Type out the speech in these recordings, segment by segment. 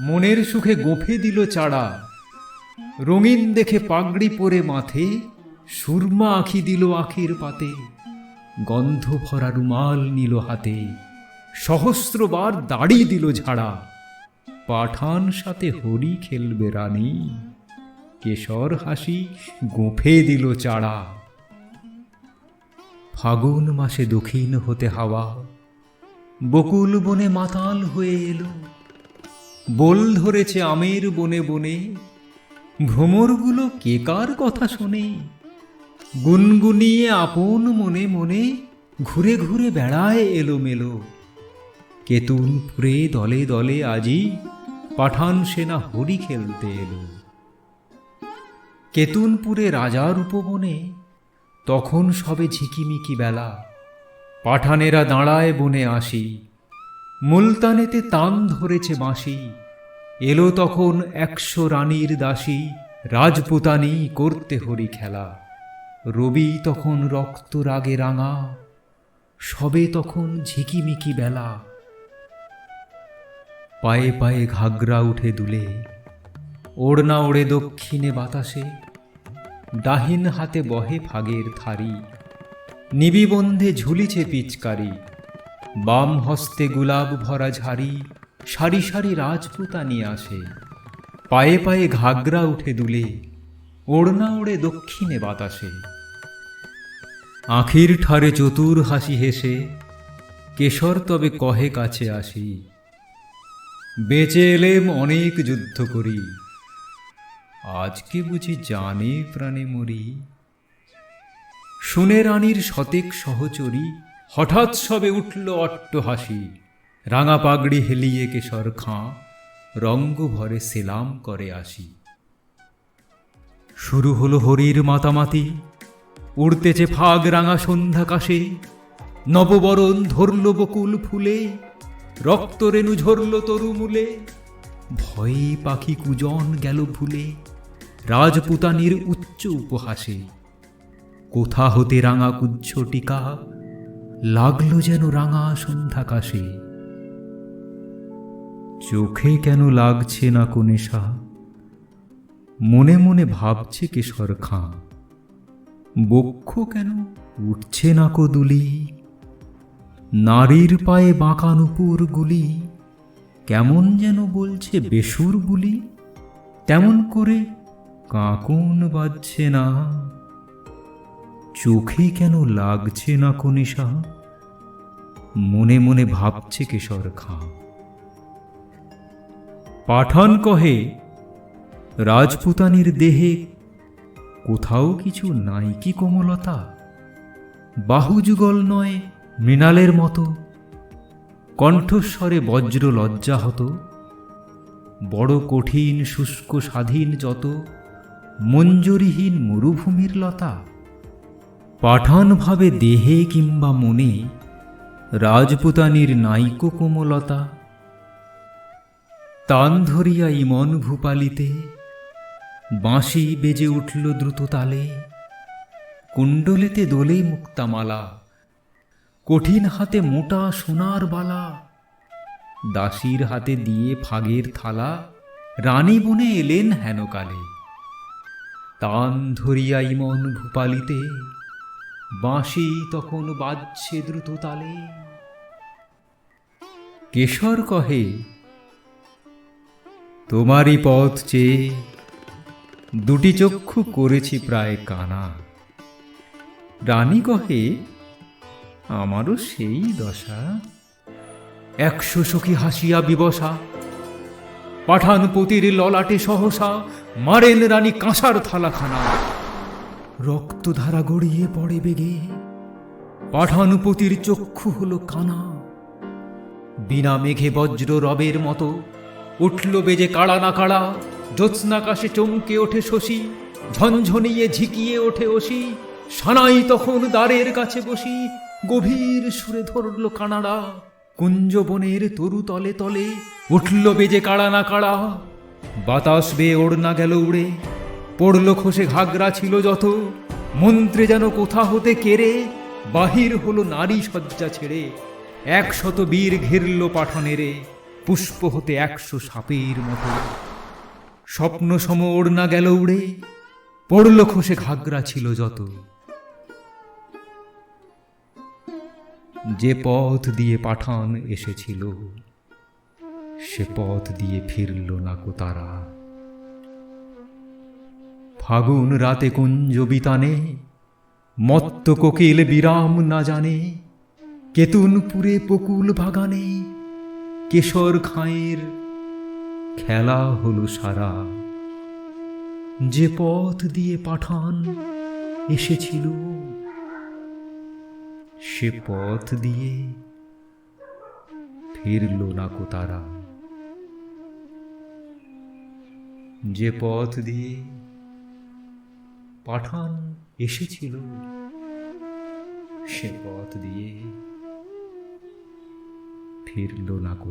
মনের সুখে গোফে দিল চাড়া। রঙিন দেখে পাগড়ি পরে মাথে, সুরমা আঁখি দিল আখির পাতে। গন্ধ ভরা রুমাল নিল হাতে, সহস্রবার দাড়ি দিল ঝাড়া। পাঠান সাথে হরি খেলবে রানী, কেশর হাসি গোফে দিল চাড়া। ফাগুন মাসে দক্ষিণ হতে হাওয়া, বকুল বনে মাতাল হয়ে এলো। বল ধরেছে আমের বনে বনে। ভ্রমরগুলো কে কার কথা শোনে। গুনগুনিয়ে আপন মনে মনে ঘুরে ঘুরে বেড়ায় এলো মেলো কেতুন ফুরে দলে দলে আজি পাঠান সেনা হরি খেলতে এলো। কেতুনপুরে রাজার উপবনে তখন সবে ঝিকিমিকি বেলা। পাঠানেরা দাঁড়ায় বনে আসি। মুলতানেতে তান ধরেছে বাঁশি। এলো তখন একশো রানীর দাসী, রাজপুতানি করতে হরি খেলা। রবি তখন রক্ত রাগে রাঙা, সবে তখন ঝিকিমিকি বেলা। পায়ে পায়ে ঘাগরা উঠে দুলে, ওড়না ওড়ে দক্ষিণে বাতাসে। ডাহিন হাতে বহে ফাগের থারি, নিবিবন্ধে ঝুলিছে পিচকারি। বাম হস্তে গুলাব ভরা ঝাড়ি, সারি সারি রাজপুতানি আসে। পায়ে পায়ে ঘাগরা উঠে দুলে, ওড়না ওড়ে দক্ষিণে বাতাসে। আখির ঠারে চতুর হাসি হেসে, কেশর তবে কহে কাছে আসি। বেঁচে এলেম অনেক যুদ্ধ করি আজকে বুঝি জানে প্রাণে মরি। শুনে রানীর শতেক সহচরী হঠাৎ সবে উঠল অট্ট হাসি। রাঙা পাগড়ি হেলিয়ে কেশর খাঁ রঙ্গ ভরে সেলাম করে আসি। শুরু হলো হরির মাতামাতি, উড়তেছে ফাগ রাঙা সন্ধ্যা সন্ধ্যাকাশে নববরণ ধরল বকুল ফুলে, রক্ত রেণু ঝরল তরুমূলে। ভয়ে পাখি কুজন গেল ভুলে, রাজপুতানির উচ্চ উপহাসে। কোথা হতে রাঙা কুজ্জ টিকা লাগল যেন রাঙা সন্ধ্যাকাশে। চোখে কেন লাগছে না কোনেশা মনে মনে ভাবছে কেশর খাঁ। বক্ষ কেন উঠছে না কো দুলি? নারীর পায়ে বাঁকা নুপুর গুলি। কেমন যেন বলছে বেসুর বুলি? তেমন করে কাকুন বাজছে না। চোখে কেন লাগছে না কনিশা মনে মনে ভাবছে কেশর খাঁ। পাঠান কহে, রাজপুতানির দেহে কোথাও কিছু নাই কি কোমলতা? বাহুযুগল নয় মৃণালের মতো। কণ্ঠস্বরে বজ্র লজ্জা হতো। বড় কঠিন শুষ্ক স্বাধীন যত। মঞ্জরিহীন মরুভূমির লতা। পাঠান ভাবে দেহে কিংবা মনে রাজপুতানির নাইকো কোমলতা। তান ধরিয়া ইমন ভূপালিতে বাঁশি বেজে উঠল দ্রুত তালে কুণ্ডলেতে দোলে মুক্তামালা, কঠিন হাতে মোটা সোনার বালা। দাসীর হাতে দিয়ে ফাগের থালা, রানী বনে এলেন হেনকালে। তান ধরিয়া ইমন ভূপালিতে বাঁশি তখন বাজছে দ্রুত তালে। কেশর কহে, তোমারই পথ চেয়ে দুটি চক্ষু করেছি প্রায় কানা। রানী কহে, আমারও সেই দশা। একশো সখী হাসিয়া বিবসা পাঠানপতির ললাটে সহসা, মারেন রানী কাঁসার থালাখানা। রক্তধারা গড়িয়ে পড়ে বেগে। পাঠানুপতির চক্ষু হল কানা। বিনা মেঘে বজ্র রবের মতো উঠল বেজে কাড়া না কাড়া। জ্যোৎস্নাকাশে চমকে ওঠে শশী, ঝনঝনিয়ে ঝিকিয়ে ওঠে ওসি সানাই তখন দ্বারের কাছে বসি, গভীর সুরে ধরল কানাড়া। কুঞ্জবনের তরু তলে তলে উঠল বেজে কাড়া না কাড়া। বাতাস বেয়ে ওড়না গেল উড়ে। পড়ল খসে ঘাগরা ছিল যত। মন্ত্রে যেন কোথা হতে কেড়ে, বাহির হলো নারী শয্যা ছেড়ে। একশত বীর ঘিরল পাঠানেরে, পুষ্প হতে একশো সাপের মতো। স্বপ্ন সম ওড়না গেল উড়ে, পড়ল খসে ঘাগরা ছিল যত। যে পথ দিয়ে পাঠান এসেছিল, সে পথ দিয়ে ফিরল না কো তারা। ফাগুন রাতে কুঞ্জ বিতানে, মত্ত কোকিল বিরাম না জানে, কেতুনপুরে বকুল বাগানে, কেশর খাঁয়ের খেলা হলো সারা। যে পথ দিয়ে পাঠান এসেছিল, সে পথ দিয়ে ফিরল না কো তারা। যে পথ দিয়ে পাঠান এসেছিল সে পথ দিয়ে ফিরল না কো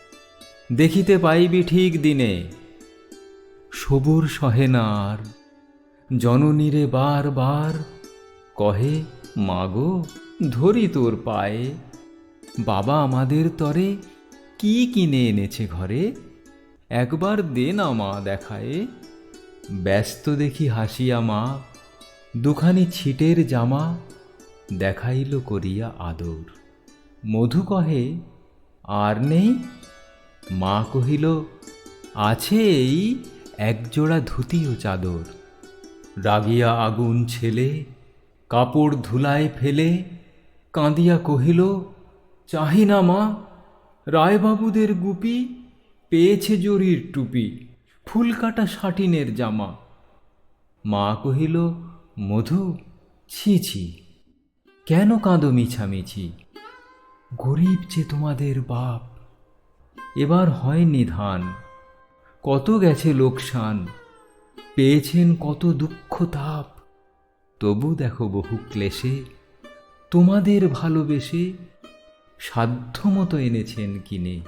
দেখিতে পাইবি ঠিক দিনে। সবুর সহে না আর জননীরে বার বার কহে, মাগো, ধরি তোর পায়ে। বাবা আমাদের তরে কি কিনে এনেছে ঘরে? একবার দে না মা দেখায়ে। ব্যস্ত দেখি হাসিয়া মা, দুখানি ছিটের জামা দেখাইল করিয়া আদর। মধু কহে, আর নেই? মা কহিল, আছে এই একজোড়া ধুতি ও চাদর। রাগিয়া আগুন ছেলে, কাপড় ধুলায় ফেলে। কাঁদিয়া কহিল, চাহি না মা, রায়বাবুদের গুপি পেয়েছে জরির টুপি, ফুলকাটা সাটিনের জামা। মা কহিল, মধু, ছি ছি, কেন কাঁদো মিছামিছি? গরিব যে তোমাদের বাপ এবার হয় নিধান। কত গেছে লোকসান, পেয়েছেন কত দুঃখ তাপ। তবু দেখো বহু ক্লেশে, তোমাদের ভালোবেসে সাধ্যমতো এনেছেন কিনে।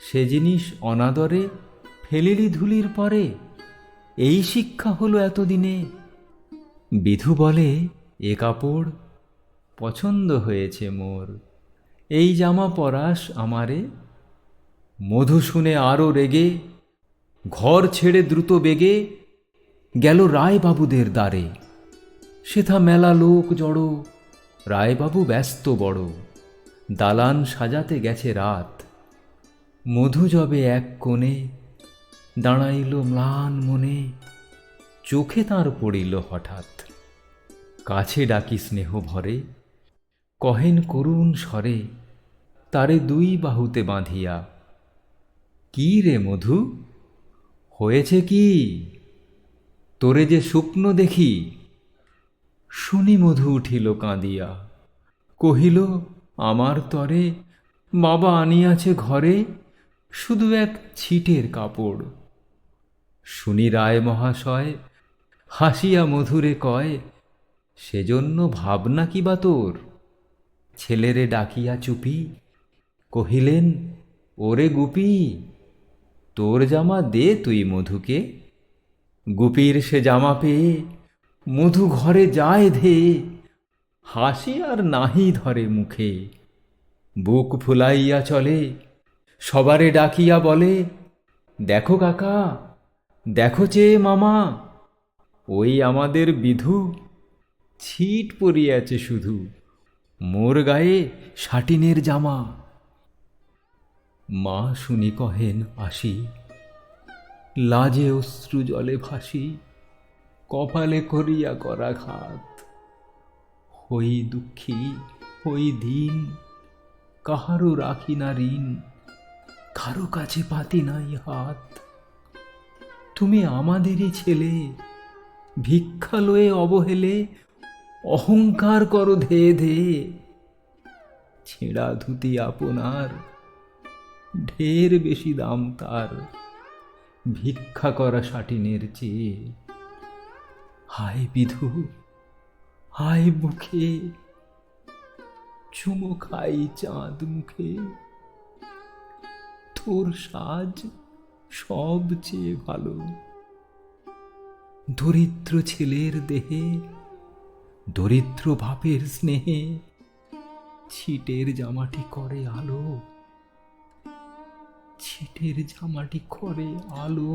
সে জিনিস অনাদরে ফেলিলি ধুলির পরে, এই শিক্ষা হলো এতদিনে। বিধু বলে, এ কাপড় পছন্দ হয়েছে মোর, এই জামা পরাস আমারে মধু শুনে আরও রেগে, ঘর ছেড়ে দ্রুত বেগে গেল রায়বাবুদের দ্বারে। সেথা মেলা লোক জড়ো, রায়বাবু ব্যস্ত বড়। দালান সাজাতে গেছে রাত। মধু যবে এক কোণে, দাঁড়াইল ম্লান মনে। চোখে তার পড়িল হঠাৎ। কাছে ডাকি স্নেহ ভরে, কহেন করুণ স্বরে, তারে দুই বাহুতে বাঁধিয়া কি রে মধু? হয়েছে কি? তোরে যে শুকনো দেখি। শুনি মধু উঠিল কাঁদিয়া। কহিল, আমার তরে বাবা আনিয়াছে ঘরে শুধু এক ছিটের কাপড়। শুনি রায় মহাশয়, হাসিয়া মধুরে কয়, সেজন্য ভাবনা কি বা তোর? ছেলেরে ডাকিয়া চুপি, কহিলেন, ওরে গুপি তোর জামা দে তুই মধুকে। গুপির সে জামা পেয়ে মধু ঘরে যায় ধে। হাসি আর নাহি ধরে মুখে। বুক ফুলাইয়া চলে, সবারে ডাকিয়া বলে, দেখো কাকা, দেখো চেয়ে মামা, ওই আমাদের বিধু। ছিট পরিয়াছে শুধু, মোর গায়ে সাটিনের জামা। মা শুনি কহেন আসি, লাজে অশ্রু জলে ভাসি, কপালে করিয়া করা ঘাত হই দুঃখী, হই দিন, কাহারও রাখি না ঋণ, কারও কাছে পাতি নাই হাত। তুমি আমাদেরই ছেলে ভিক্ষা লয়ে অবহেলে, অহংকার করো ধে ধে। ছেঁড়া ধুতি আপনার ঢের বেশি দাম তার। ভিক্ষা করা সাটিনের চেয়ে। হায় বিধু, হায় মুখে। চুমো খাই চাঁদ মুখে। তোর সাজ সবচেয়ে ভালো। দরিদ্র ছেলের দেহে, দরিদ্র বাপের স্নেহে। ছিটের জামাটি করে আলো। ছিটের জামাটি করে আলো।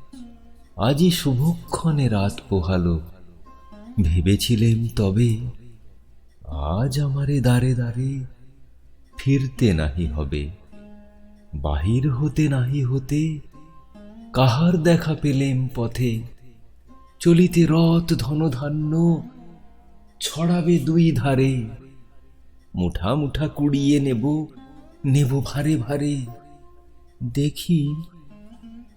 আজই শুভক্ষণে রাত পোহালো। ভেবেছিলেম তবে আজ আমারে দাঁড়ে দাঁড়ে ফিরতে নাহি হবে। বাহির হতে নাহি হতে কাহার দেখা পেলেম পথে? চলিতে রথ ধনধান্য ছড়াবে দুই ধারে। মুঠা মুঠা কুড়িয়ে নেব নেব ভারে ভারে। দেখি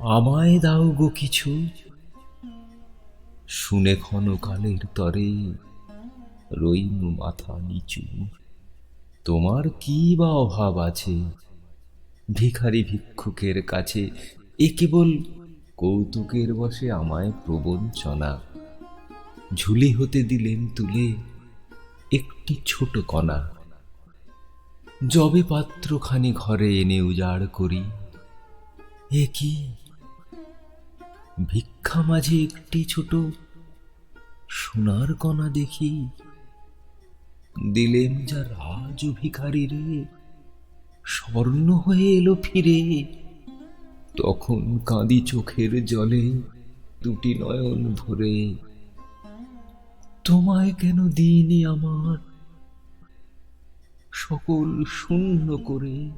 আমায় দাও গো কিছু। শুনে ক্ষণকালের তরে রইনু মাথা নিচু। তোমার কি বা অভাব আছে? ভিখারি ভিক্ষুকের কাছে এ কেবল কৌতুকের বসে আমায় প্রবঞ্চনা। ঝুলি হতে দিলেন তুলে একটি ছোট কণা। জবে পাত্রখানি ঘরে এনে উজাড় করি, এ কি ভিক্ষা মাঝে একটি ছোট সোনার কণা দেখি। দিলেম যা রাজ ভিখারি রে, স্বর্ণ হয়ে এলো ফিরে। তখন কাঁদি চোখের জলে দুটি নয়ন ভরে। তোমায় কেন দিইনি আমার? সকল শূন্য করে